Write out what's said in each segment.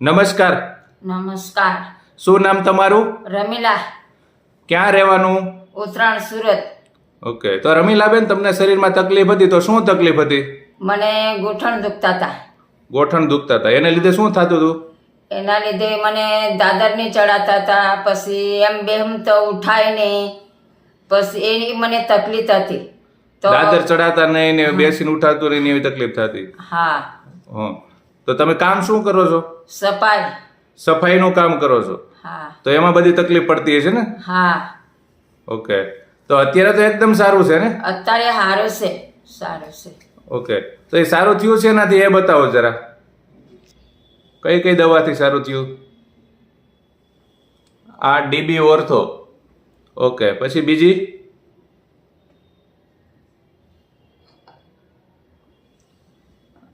નમસ્કાર. નમસ્કાર. શું નામ તમારું? રમીલા. ક્યાં રહેવાનું? ઉત્તરાયણ સુરત. ઓકે તો રમીલાબેન તમને શરીરમાં તકલીફ હતી તો શું તકલીફ હતી? મને ગોઠણ દુખતા હતા ગોઠણ દુખતા હતા એને લીધે શું થતું હતું? એના લીધે મને દાદરની ચડાતા હતા પછી એમ બેમ તો ઉઠાય નહીં. પછી એની મને તકલીફ હતી. તો દાદર ચડાતા નહીં ને બેસીને ઉઠાતું નહીં એવી તકલીફ થતી? હા. હં તો તમે કામ શું કરો છો? સફાઈ. સફાઈનું કામ કરો છો? હા. તો એમાં બધી તકલીફ પડતી હશે ને? હા. ઓકે. તો અત્યારે તો એકદમ સારું છે ને? અત્યારે સારું છે. સારું છે. ઓકે. તો એ સારું થયું છે એનાથી એ બતાવો જરા. કઈ કઈ દવાથી સારું થયું? આ ડીબી ઓર્થો. ઓકે. પછી બીજી?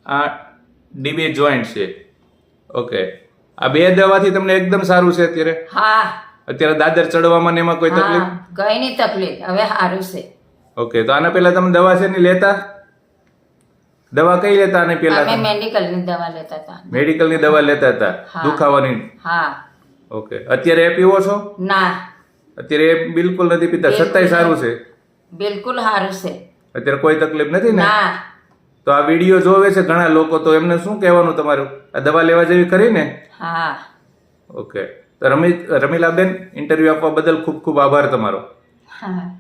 આ ડીબી જોઈન્ટ છે. ઓકે. આ બે દવાથી તમને એકદમ સારું છે અત્યારે? હા. અત્યારે દાદર ચડવામાં ને એમાં કોઈ તકલીફ? કઈ નહીં તકલીફ. હવે સારું છે. ઓકે તો આના પહેલા તમે દવા છે ની લેતા? દવા કઈ લેતા આને પહેલા અમે મેડિકલની દવા લેતા હતા. મેડિકલની દવા લેતા હતા. દુખાવાની? હા. ઓકે. અત્યારે એ પીવો છો? ના. અત્યારે એ બિલકુલ નથી પીતા. છતાંય સારું છે. બિલકુલ સારું છે. અત્યારે કોઈ તકલીફ નથી ને? ના. તો આ વીડિયો જોવે છે ઘણા લોકો તો એમને શું કહેવાનું તમારું? આ દવા લેવા જેવી ખરી ને? હા. ઓકે. તો રમી રમીલાબેન ઇન્ટરવ્યુ આપવા બદલ ખૂબ ખૂબ આભાર તમારો. હા.